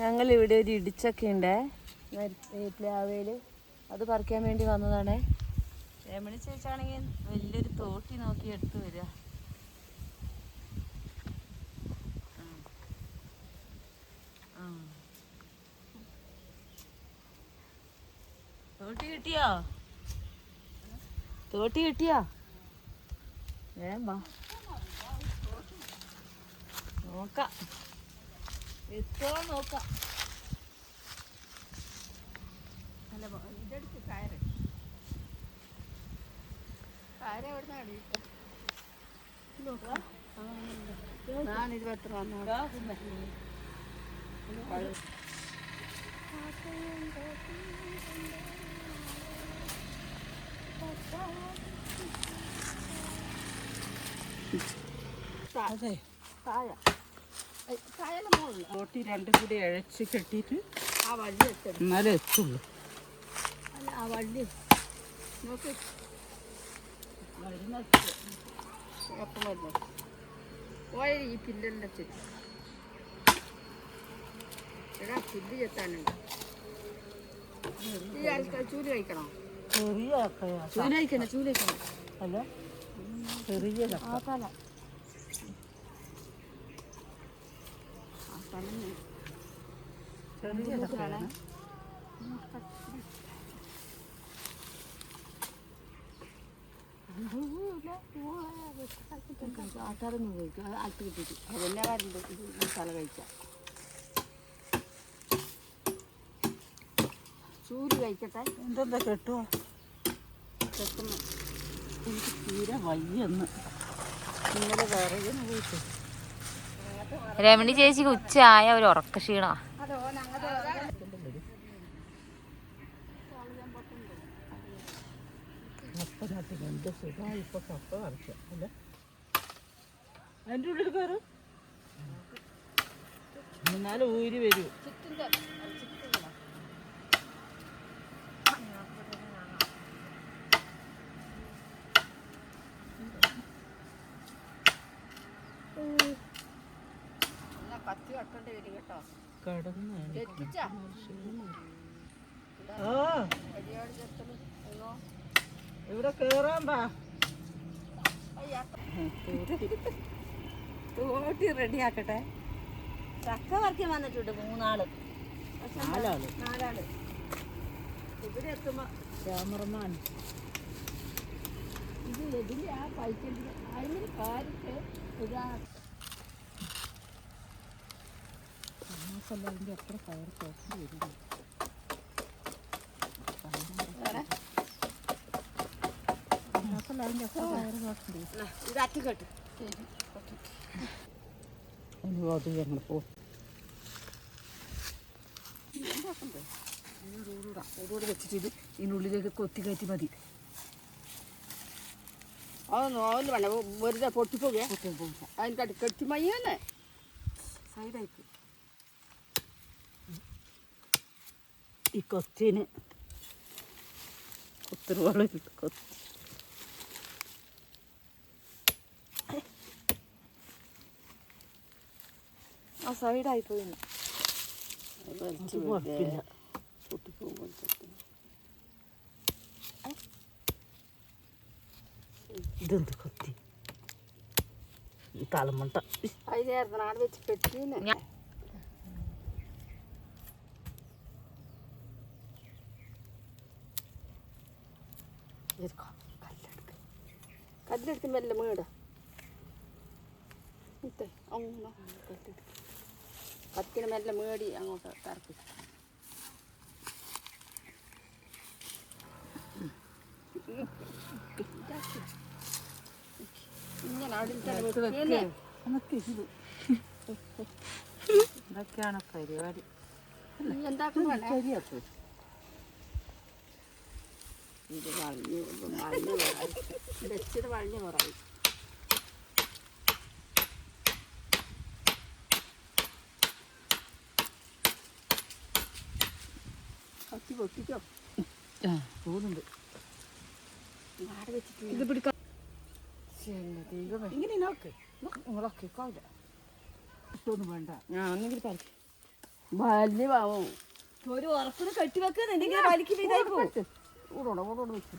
ഞങ്ങൾ ഇവിടെ ഒരു ഇടിച്ചൊക്കെ ഉണ്ട്. പ്ലാവയിൽ അത് പറിക്കാൻ വേണ്ടി വന്നതാണ്. രമണി ചേച്ചാണെങ്കിൽ വലിയൊരു തോട്ടി നോക്കി എടുത്തു വരിക. തോട്ടി കിട്ടിയോ? തോട്ടി കിട്ടിയോ? വേഗം വാ. നോക്കാം. എത്തോ നോക്കാം. അല്ല മോ- ഇതെടുക്ക് കയറ്. കയറ് എവിടുന്നാണ് ഞാനിത് എത്ര താഴെ. ഇതാ കായല രണ്ടും കൂടി ഇഴച്ച് കെട്ടിയിട്ട് ആ വള്ളി എത്തണം എന്നാലേ എത്തുള്ളൂ. അല്ല ആ വള്ളി. നോക്ക്. വരുന്നു പോയ ഈ പില്ലിന്റെ ചുറ്റും. എടാ പുല്ല് ചെത്താനുണ്ട്. ഈ ആൾക്കാർ ചൂൽ കഴിക്കണോ? ചെറിയ. ചൂൽ കഴിക്കണം ചൂൽ കഴിക്കണം അല്ല ചെറിയ ചക്ക. ആ തല ആ തല അത് കിട്ടിയിട്ട് ഇത് മസാല കഴിക്കാം ചൂര് കഴിക്കട്ടെ. എന്തെന്താ കെട്ടുമോ എനിക്ക് തീരെ വയ്യെന്ന്. ഇന്നലെ വേറെ പോയിട്ട്. രമണി ചേച്ചിക്ക് ഉച്ചയായ ഒരു ഉറക്ക ക്ഷീണ അതോ ഞങ്ങളുടെ നട്ടി എന്ത് സുഖമായി ഇപ്പൊ കപ്പ പറിക്കാം അല്ലേ? അതിന്റെ ഉള്ളിൽ കയറും. എന്നാലും ഊരി വരൂ. കടന്ന് ആ ഇവിടെ കേറാൻ പാ. തോട്ടി റെഡിയാക്കട്ടെ. ചക്ക വർക്കി വന്നിട്ടുണ്ട് മൂന്നാൾ. നാലാൾ. നാലാൾ. ഇവിടെ എത്തുമ്പോ ക്യാമറമാൻ. ഇത് എതിലെ ആ പൈക്കന്റെ അതിന് കാര്യത്തെ ഇതാ. എത്ര അത്ര കയർ തോക്കി വരും? അതിന്റെ ഇതോട് വെച്ചിട്ട് ഇത് കൊത്തി കയറ്റി മതി അതൊന്നും വേണ്ട വെറുതെ പൊട്ടിപ്പോകേ അതിന് കട്ടി മയ്യന്നെ ഈ കൊത്തിന് കുത്തിരുവാൾ കൊത്തി സൈഡായി പോയി ഇതെന്ത് കൊത്തി? വെച്ച് കല്ലെടുക്ക്. കല്ലെടുത്ത് മെല്ലെ വീട ഇത്തെ അങ്ങനെ കല്ലെടുക്ക്. കത്തിന് മെല്ലെ മേടി അങ്ങോട്ട് ഇങ്ങനെ വെക്കേ ഇതൊക്കെയാണ് പരിപാടി. ഇത് വളഞ്ഞു വളഞ്ഞു വളഞ്ഞു കുറയും പൊട്ടിക്കോ പോകുന്നുണ്ട്. ഇത് പിടിക്കാം. ഇങ്ങനെ നോക്ക്. വേണ്ട. ആ ഒന്നെങ്കിൽ പറിക്കും. വലിയ പാവം. ഒരു ഉറപ്പിന് കെട്ടിവെക്കുന്നുണ്ടെങ്കിൽ വലിക്ക് ഇതായി പോകും ഊടോടെ ഊടോടെ വെച്ചു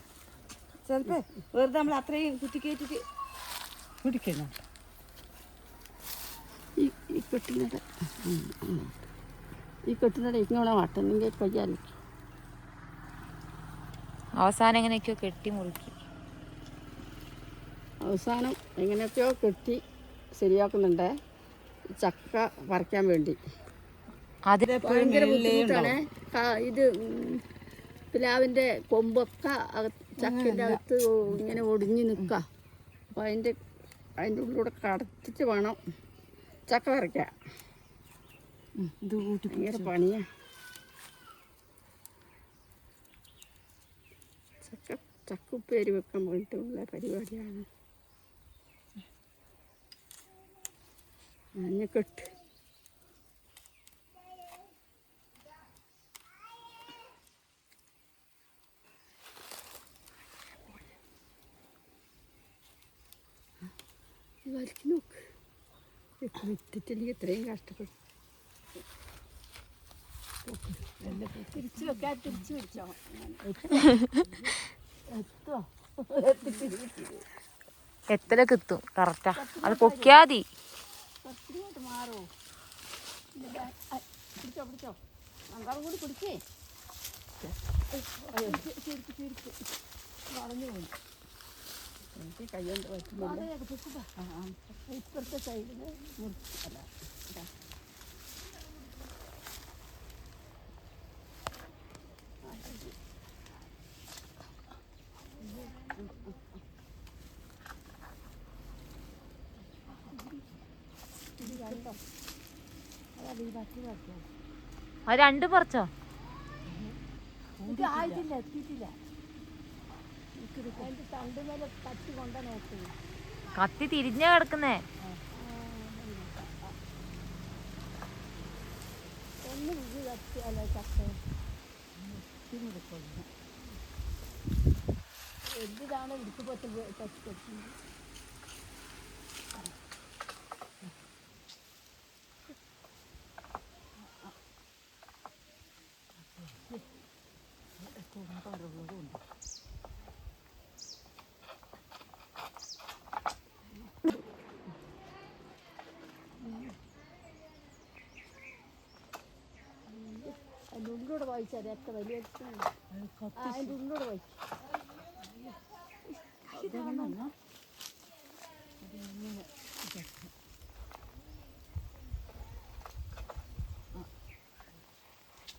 ചിലപ്പോ വെറുതെ നമ്മൾ അത്രയും കുത്തി കയറ്റിട്ട് പിടിക്കണം ഈ ഈ കെട്ടിനട. ഈ കെട്ടിനട ഇങ്ങനെ വട്ടുന്നെങ്കിൽ കയ്യാലും അവസാനം എങ്ങനെയൊക്കെയോ കെട്ടി മുറുക്കി. അവസാനം എങ്ങനെയൊക്കെയോ കെട്ടി ശരിയാക്കുന്നുണ്ട്. ചക്ക പറിക്കാൻ വേണ്ടി. ഭയങ്കര ബുദ്ധിമുട്ടാണ്. ഇത് പ്ലാവിന്റെ കൊമ്പൊക്കെ ചക്കന്റെ അകത്ത് ഇങ്ങനെ ഒടിഞ്ഞു നിൽക്കുക അപ്പോൾ അതിന്റെ അതിന്റെ ഉള്ളിലൂടെ കടത്തിട്ട് വേണം ചക്ക പറിക്കാൻ ഇത് കൂട്ടി ഭയങ്കര പണിയാ. ചക്ക ചക്ക ഉപ്പേരി വെക്കാൻ വേണ്ടിയിട്ടുള്ള പരിപാടിയാണ്. മഞ്ഞക്കെട്ട്. വലിച്ചു നോക്ക്. വിറ്റിട്ടില്ലെങ്കിൽ ഇത്രയും കഷ്ടപ്പെട്ടു. തിരിച്ചു വെക്കാൻ തിരിച്ചു പിടിച്ചോ. എത്തലൊക്കെ എത്തും കറക്റ്റാ. അത് പൊക്കിയാതി കൈ കൊണ്ട് പിടിച്ചോ പിടിച്ചോ. സൈഡിൽ കൂടി പിടിച്ചേ വളഞ്ഞു പോയി എനിക്ക് കയ്യോണ്ട് പറ്റുന്നില്ല ആ, ആ. ഇപ്പുറത്തെ സൈഡിൽ മുറിച്ച് അല്ല ഇതാ. അത് രണ്ടും പറിച്ചോ? ആയിട്ടില്ല എത്തിയിട്ടില്ല. കത്തി തിരിഞ്ഞ കിടക്കുന്നേ. പൊട്ടി എന്തിനാണ് ഇടുക്ക് പത്ത് കെട്ടുന്നത് അതിന്റെ ഉള്ളിലൂടെ വായിച്ചാൽ എത്ര വലിയ അതിന്റെ ഉള്ളിലൂടെ വായിച്ചു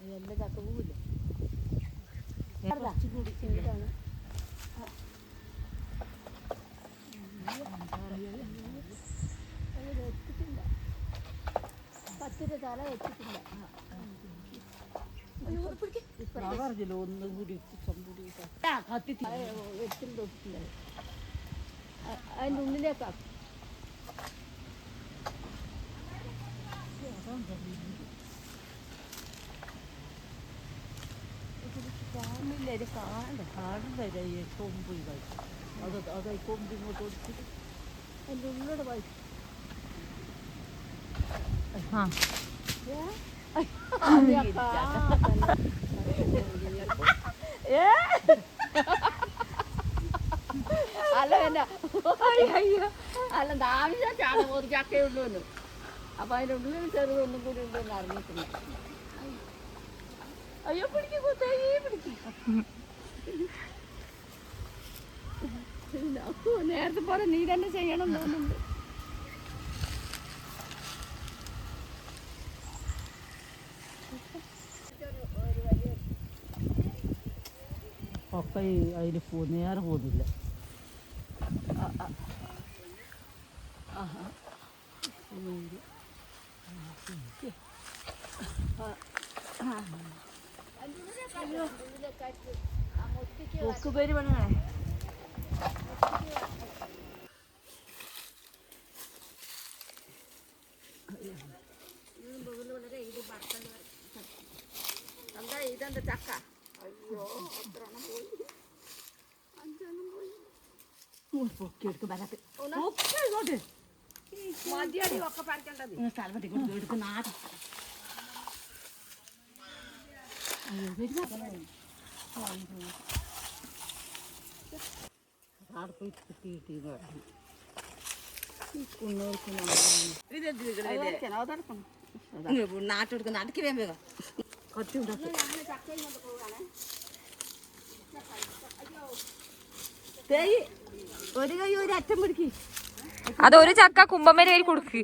എല്ലാ ചക്ക പോവില്ല കുറച്ചുകൂടി ഉള്ളിലേക്കാക്കും കാണില്ല ഇത് കാണണ്ട ഈ കൊമ്പ് ഇതായി അത് അതായി കൊമ്പ് ഇങ്ങോട്ട് ഒടിച്ചിട്ട് എന്റെ ഉള്ളിലൂടെ വായിച്ചു അല്ല പിന്നെ അല്ല ആവശ്യമാണ് ഒരു ചക്കയേ ഉള്ളൂ എന്ന് അപ്പൊ അതിന്റെ ഉള്ളിൽ ചെറുതൊന്നും കൂടി ഉണ്ടെന്ന് അറിഞ്ഞിട്ടില്ല അയ്യോ പിടിക്കും കുത്തേ പിടിക്കും. നേരത്തെ പോലെ നീ തന്നെ ചെയ്യണം തോന്നുന്നുണ്ട്. ഒക്കെ അതിൽ പോ നേരെ പോകുന്നില്ല. പൊക്ക് പേര് പണിയാണേ. എന്താ ഇതെന്താ ചക്ക? അയ്യോ എത്ര പോയി? അഞ്ചെണ്ണം പോയി പൊക്കിയെടുക്കും വലത്ത് ഇങ്ങോട്ട്. മതിയടി ഒക്കെ പറിക്കേണ്ടത് സ്ഥലം എടുക്കുന്ന ആദ്യം അവിടെ പോയി കിട്ടി കിട്ടിയെന്ന് പറഞ്ഞു അതെടുക്കണം, അതെടുക്കണം. നാട്ടെടുക്കുന്ന അടുക്കി വേം വേഗം. ഉണ്ടാക്കി തേയ് ഒരു കൈ ഒരു അറ്റം പിടിക്ക്. അത് ഒരു ചക്ക കുമ്പമ്മേരെ കയ്യിൽ കൊടുക്ക്.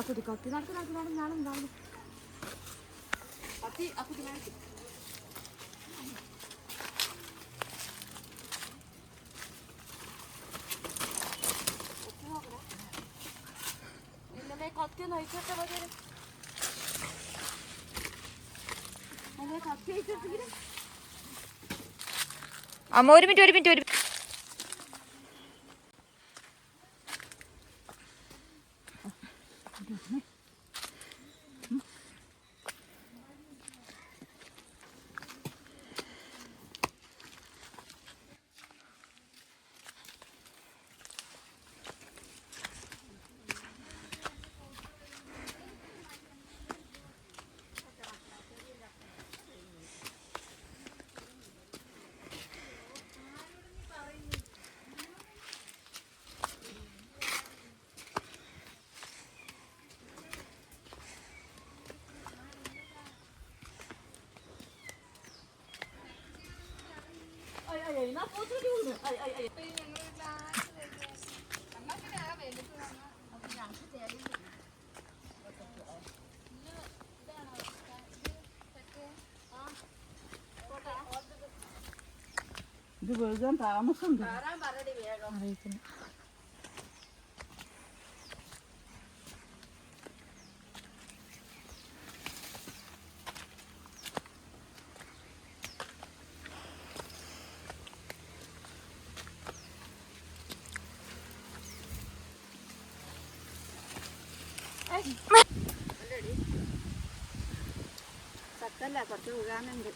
അപ്പൊ കത്തി നടക്കുന്ന ഞാനും നാളെ കത്തി ആ കുട്ടി നടക്ക് ഇന്നലെ കത്തി ഒന്ന് അയച്ചോട്ടെ മതി അതെ കത്തി അയച്ചോട്ടെ അമ്മ ഒരു മിനിറ്റ് ഒരു മിനിറ്റ് ഒരു ഇത് വെറുതെ താമസമുണ്ട് ചക്കല്ല കുറച്ച് പോകാനുണ്ട്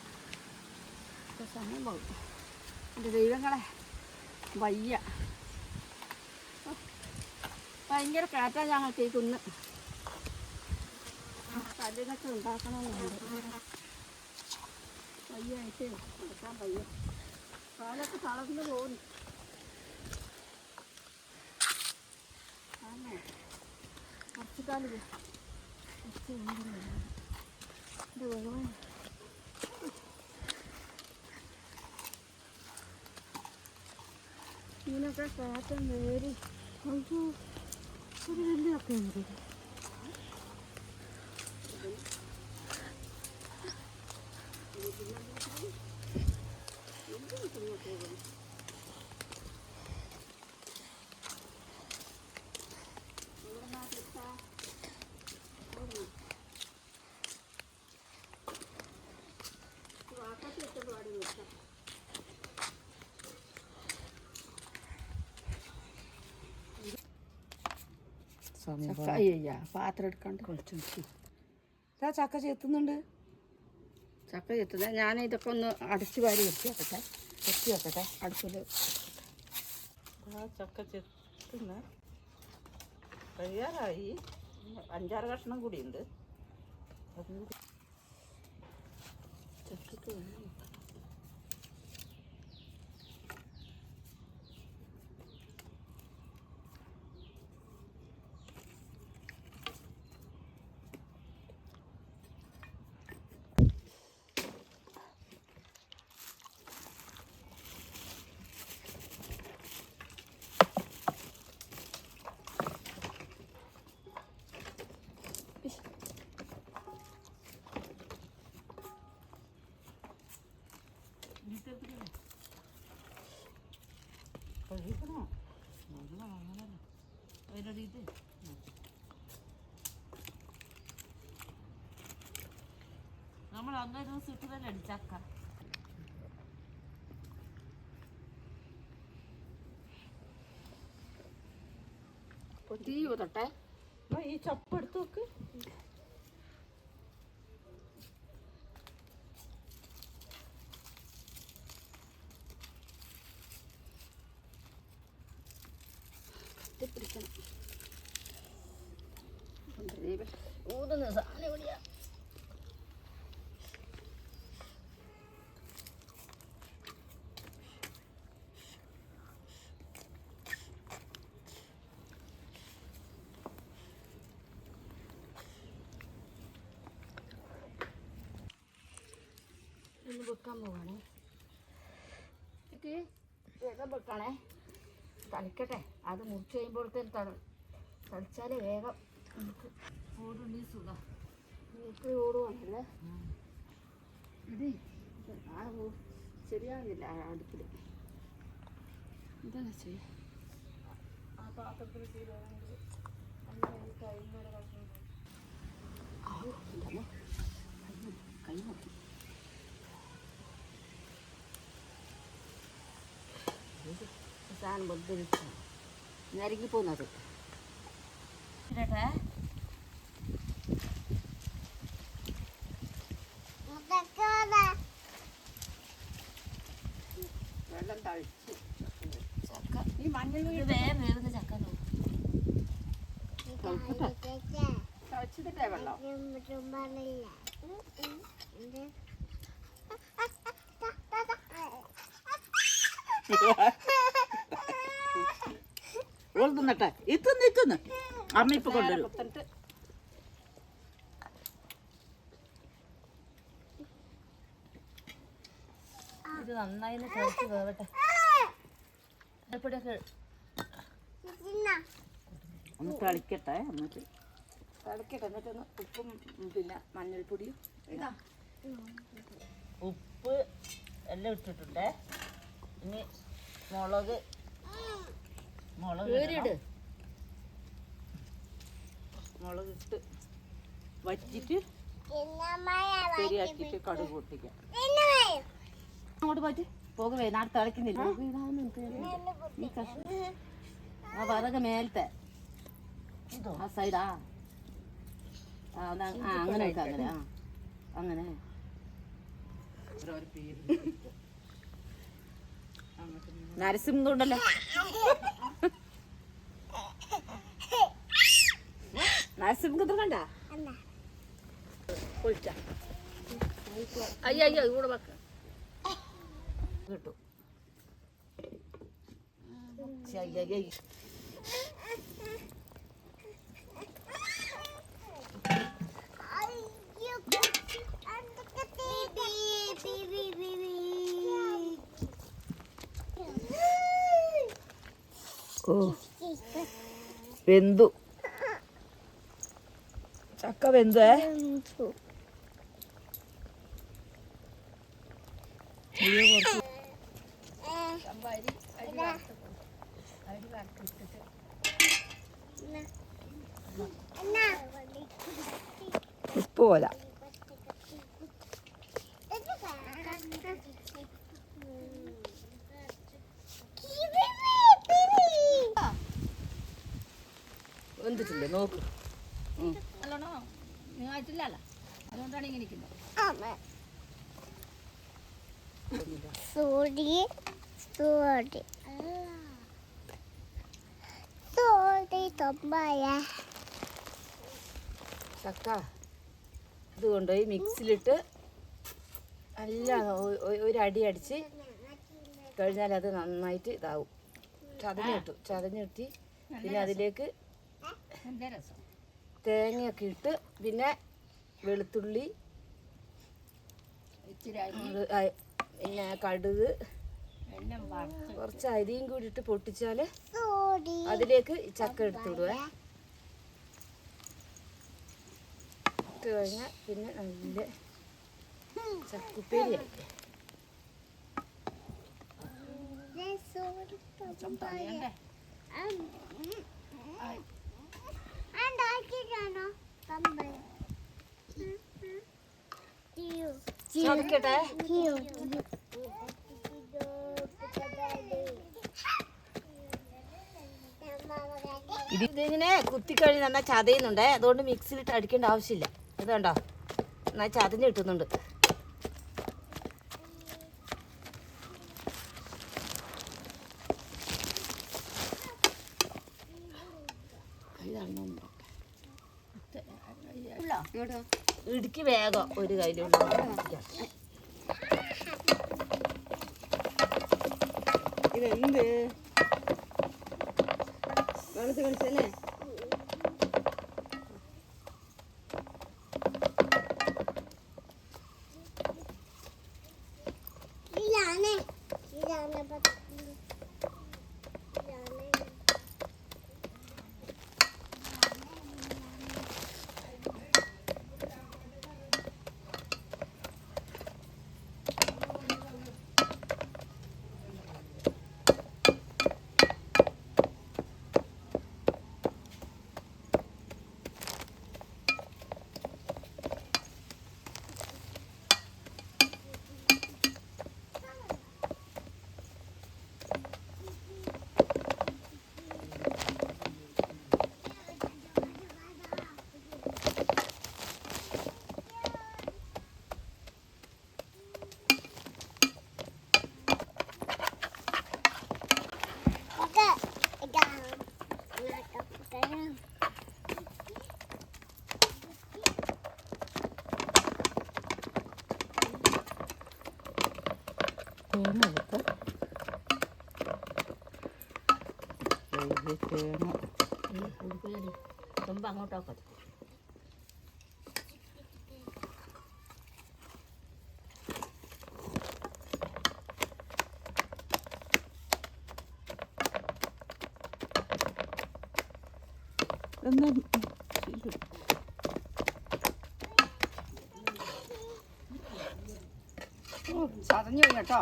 സമയം പോകും എന്റെ ദൈവങ്ങളെ വയ്യ. ഭയങ്കര കാറ്റാ ഞങ്ങൾക്ക് ഈ കുന്ന്. കല്ലിനൊക്കെ ഉണ്ടാക്കണമെന്നുണ്ട്. വയ്യായിട്ട് വയ്യ. കാലൊക്കെ തളർന്നു പോകുന്നു. ആണോ? കുറച്ച് കാൽ. കുറച്ച് ഉണ്ടല്ലോ. എന്റെ ഭഗവാൻ ഇതിനൊക്കെ കാറ്റം വേരി അയ്യോ ഒരു വലിയൊക്കെ ഉണ്ട് സമയം ചക്ക അയ്യ പാത്രം എടുക്കാണ്ട്. കുറച്ച് ഇതാ ചക്ക ചെത്തുന്നുണ്ട്. ചക്ക ചെത്തുന്നത് ഞാൻ ഇതൊക്കെ ഒന്ന് അടച്ചു വാരി വൃത്തിയാക്കട്ടെ. ചെത്തി വെക്കട്ടെ അടുപ്പിൽ ചക്ക ചെത്തുന്ന കഴിയാറായി അഞ്ചാറ് കഷ്ണം കൂടിയുണ്ട്. ചക്കക്ക് വേണം. കഴിക്കണോ നമ്മൾ അന്നേ ദിവസം ഇട്ടതല്ലേ ചക്ക തീ ഊതട്ടെ? ഈ ചപ്പ് എടുത്ത് നോക്ക്. കത്തിപ്പിടിക്കണം. ഊതുന്ന സാധനം എവിടെയാ വെക്കാൻ പോവാണേ. വേഗം വെക്കണേ തളിക്കട്ടെ. അത് മുറിച്ച് കഴിയുമ്പോഴത്തേന് തള തളിച്ചാലേ വേഗം നമുക്ക് ഓടുണ്ടി സുഖം. നമുക്ക് ഓടുവാണല്ലേ ഇത് ശരിയാകുന്നില്ല അടുപ്പിൽ എന്താ വെച്ചാൽ ആ പാത്രത്തിൽ കൈ- കൈ നോക്കി. സാധനം വെറുതെ നരങ്ങി പോകുന്നത് വെള്ളം തളിച്ച് ചക്ക. ഈ മഞ്ഞൾ വേഗം വേഗം ചക്ക നോക്കും തളിച്ചിട്ടേ വെള്ളം? ഓൾ തിന്നട്ടെ ഇത്തുന്ന് ഇത്തുന്ന് അമ്മ ഇപ്പൊ കൊണ്ടുവരും. ഇത് നന്നായി കഴിച്ച് വേവട്ടെ. ഒന്ന് തളിക്കട്ടെ എന്നിട്ട്. തിളക്കട്ടെ എന്നിട്ടൊന്ന് ഉപ്പും ഉം, പിന്നെ മഞ്ഞൾപ്പൊടിയും ഇതാ ഉപ്പ് എല്ലാം ഇട്ടിട്ടുണ്ട്. ഇനി മുളക് മുളക്. മുളക് ഇട്ട് വറ്റിട്ട് ശരിയാക്കിയിട്ട് കടുക് പൊട്ടിക്കാം. അങ്ങോട്ട് പോയിട്ട് പോകുവേ നാട് തിളക്കുന്നില്ല ആ. വറക് മേലത്തെ. ആ സൈഡാ ആ. അങ്ങനെ വെക്കാം അങ്ങനെ. ആ അങ്ങനെ. നരസിംഹം ഉണ്ടല്ലോ. കണ്ട? അയ്യോ അയ്യോ ഇവിടെ വെക്ക കിട്ടും. ഓ. വെന്തു. ചക്ക വെന്തേ. ഉപ്പ് പോലെ വെന്തിട്ടില്ലേ? നോക്ക്. നല്ലോണോ നീ ആയിട്ടില്ലല്ല. അതുകൊണ്ടാണ് ഇങ്ങനെ ഇരിക്കുന്നത്. Sorry, sorry. Sorry, തൊമ്പായ. ചക്ക. ഇത് കൊണ്ടുപോയി മിക്സിയിലിട്ട് നല്ല ഒ- ഒ- ഒരു അടി അടിച്ച് കഴിഞ്ഞാൽ അത് നന്നായിട്ട് ഇതാവും. ചതഞ്ഞിട്ടു ചതഞ്ഞിട്ട് പിന്നെ അതിലേക്ക് രസം. തേങ്ങയൊക്കെ ഇട്ട് പിന്നെ വെളുത്തുള്ളി പിന്നെ കടുക് കുറച്ച് അരിയും കൂടി ഇട്ട് പൊട്ടിച്ചാൽ സോറി അതിലേക്ക് ചക്ക എടുത്തിടുവേ ഇട്ട് കഴിഞ്ഞാൽ പിന്നെ നല്ല ചക്കുപ്പേരി തൊമ്പായ ചതക്കട്ടെ ഇതിങ്ങനെ കുത്തിക്കഴിഞ്ഞ് നന്നായി ചതയുന്നുണ്ട്. അതുകൊണ്ട് മിക്സിയിലിട്ട് അടിക്കേണ്ട ആവശ്യമില്ല. ഇത് കണ്ടോ? നന്നായി ചതഞ്ഞ് കിട്ടുന്നുണ്ട്. ഇടുക്കി വേഗം ഒരു കയ്യിലുള്ള ഇതെന്ത്? വെള്ളത്തിൽ കളിച്ചല്ലേ ഇതാണ് ഇതാണ് പത്ത് ഇതാണ് ഒക്കെ ഇതാണ് ഇതാണ് തേങ്ങ എടുത്ത് കഴുകി തേങ്ങ തുമ്പ അങ്ങോട്ടോക്കെ എന്നാ ചതഞ്ഞു പോയി കേട്ടോ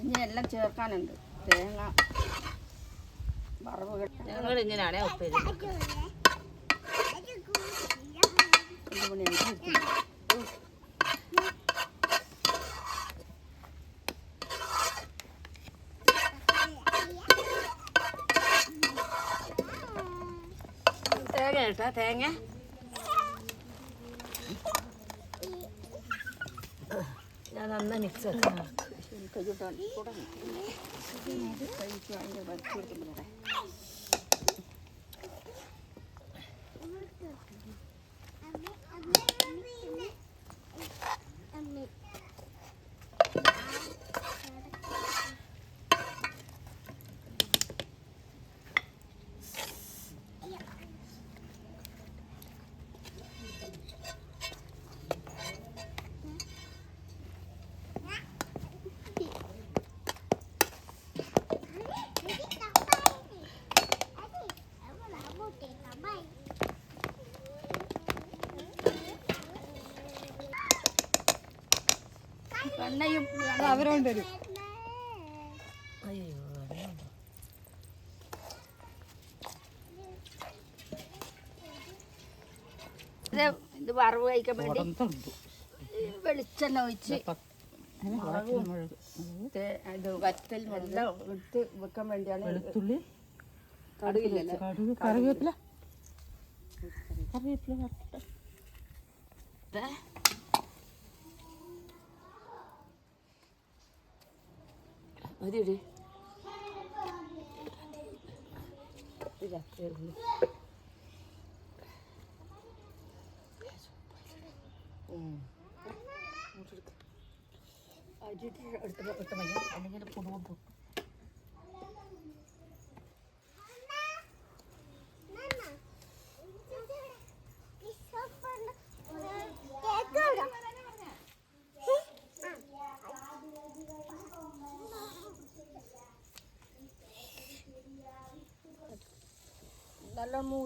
ഇനി എല്ലാം ചേർക്കാനുണ്ട് തേങ്ങ വറവ് കെട്ടി ഞങ്ങൾ ഇങ്ങനെയാണേ ഉപ്പേരി രണ്ട് മണിയാകുമ്പോൾ ഇരിക്കും. തേങ്ങ കേട്ടാ തേങ്ങ ഞാൻ നന്ന മിക്സ് ആക്കാം കൈയിട്ട് കൂടെ കഴിച്ചു അതിന്റെ വരച്ചു കൊടുക്കുമ്പോഴേ എണ്ണയും അവരോണ്ട് തരും. അയ്യോ ഇത് വറവ് കഴിക്കാൻ വേണ്ടി വെളിച്ചെണ്ണ ഒഴിച്ച് ഇത് വറ്റൽ എല്ലാം എടുത്ത് വെക്കാൻ വേണ്ടിയാണ് വെളുത്തുള്ളി. കടുകില്ലല്ലേ കടുക് കറിവേപ്പില. കറിവേപ്പില ഉം. ഇങ്ങോട്ടെടുക്ക്. അരിയിട്ട് എടുത്തിട്ട് ഇട്ട് മതി. അല്ലെങ്കിൽ പുടുവം പൊട്ടും.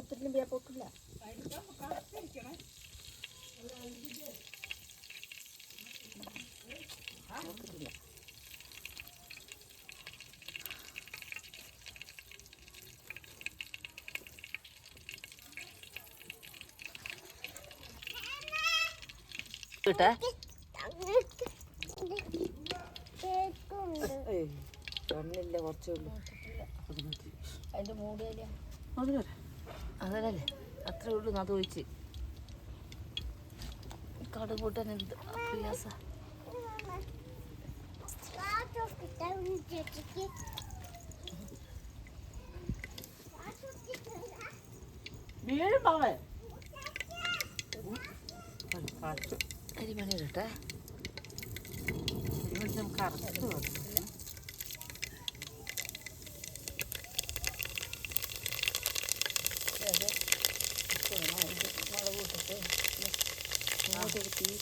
പൊട്ടില്ല ഇട്ടേ. കേക്കുണ്ട് ഏയ് കണ്ണില്ല കുറച്ചേ ഉള്ളൂ. മൂടിയല്ല അതിനെ അതല്ലേ? അത്രേ ഉള്ളൂ അത് ഒഴിച്ച്. കടുക് കൂട്ടാൻ എന്ത് പ്രയാസ. ചേച്ചിക്ക് വീഴും നമുക്ക് അറച്ചു ഇടട്ടെ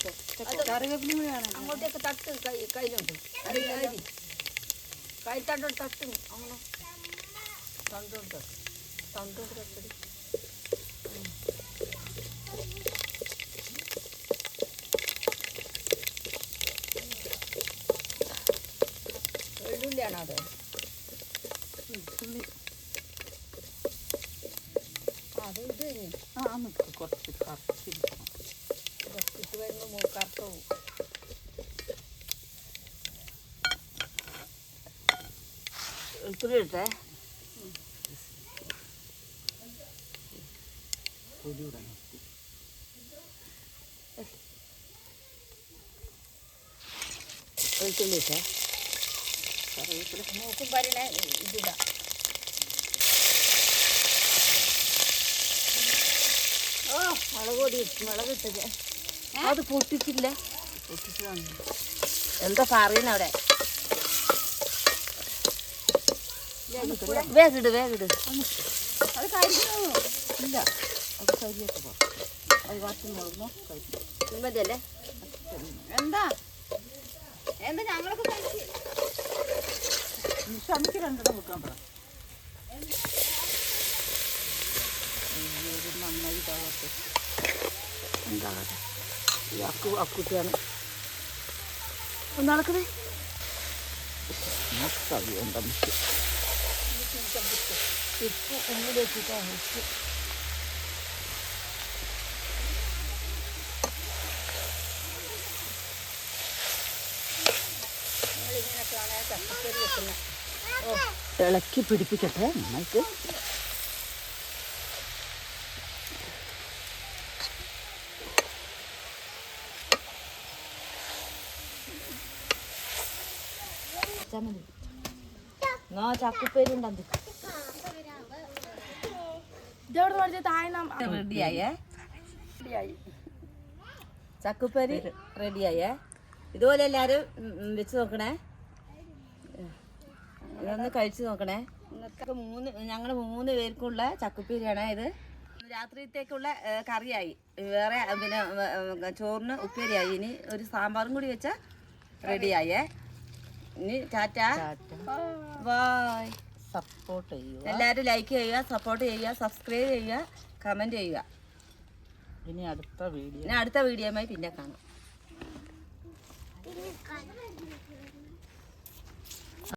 വന്നു കറിവേപ്പിലും വേണം അങ്ങോട്ടേക്ക് തട്ട് കൈ കയ്യിലുണ്ട് അരി കൈ തണ്ടോട് തട്ടും. അങ്ങനെ. തണ്ടോട് തട്ട്. തണ്ടോട് തട്ടടി വെള്ളുള്ളിയാണോ അത്. അത് ഇത് ആ നിൽക്ക് കുറച്ച് കറുത്തിരിക്കണം വെളുത്തുള്ളി ഇട്ടേ മൂക്കും പരിണ ഇതിടാം ഓ മുളക് പൊടി ഇട്ട് മുളക് ഇട്ടത്. അത് പൊട്ടിച്ചില്ല. എന്താ പറയുന്ന വേഗിട് വേഗിട്. അത് കഴിക്കുന്നു ഇല്ല അത് കരിയൊക്കെ പോ അത് വാട്ടി മുളകുന്നു കഴിക്കും എന്താ? എന്താ ഞങ്ങളൊക്കെ കഴിച്ച്? നിശാമിക്ക് രണ്ടെണ്ണം വെക്കാൻ പറ. നന്നായി ഇതാവട്ടെ. എന്താ ഈ അക്കു അക്കുട്ടിയാണ്. ഒന്നാളക്കണേ മൊത്തം എന്താ ഉപ്പ് ഉമ്മിലേക്കിട്ടാണ് ഉപ്പ്. ഇളക്കി പിടിപ്പിക്കട്ടെ നന്നായിട്ട് ആ ചക്കുപ്പേരി താഴെ റെഡിയായേ ചക്കുപ്പരി റെഡിയായേ ഇതുപോലെ എല്ലാരും വെച്ച് നോക്കണേ. ഇതൊന്ന് കഴിച്ചു നോക്കണേ. ഇന്നത്തെ മൂന്ന് ഞങ്ങൾ മൂന്ന് പേർക്കുള്ള ചക്കുപ്പേരിയാണ് ഇത്. രാത്രിത്തേക്കുള്ള കറിയായി. വേറെ പിന്നെ ചോറിന് ഉപ്പേരിയായി. ഇനി ഒരു സാമ്പാറും കൂടി വെച്ച റെഡിയായേ ഇനി ടാറ്റ. ബായ് സപ്പോർട്ട് ചെയ്യുക. എല്ലാവരും ലൈക്ക് ചെയ്യുക സപ്പോർട്ട് ചെയ്യുക സബ്സ്ക്രൈബ് ചെയ്യുക കമന്റ് ചെയ്യുക. ഇനി അടുത്ത വീഡിയോ ഇനി അടുത്ത വീഡിയോയുമായി പിന്നെ കാണാം.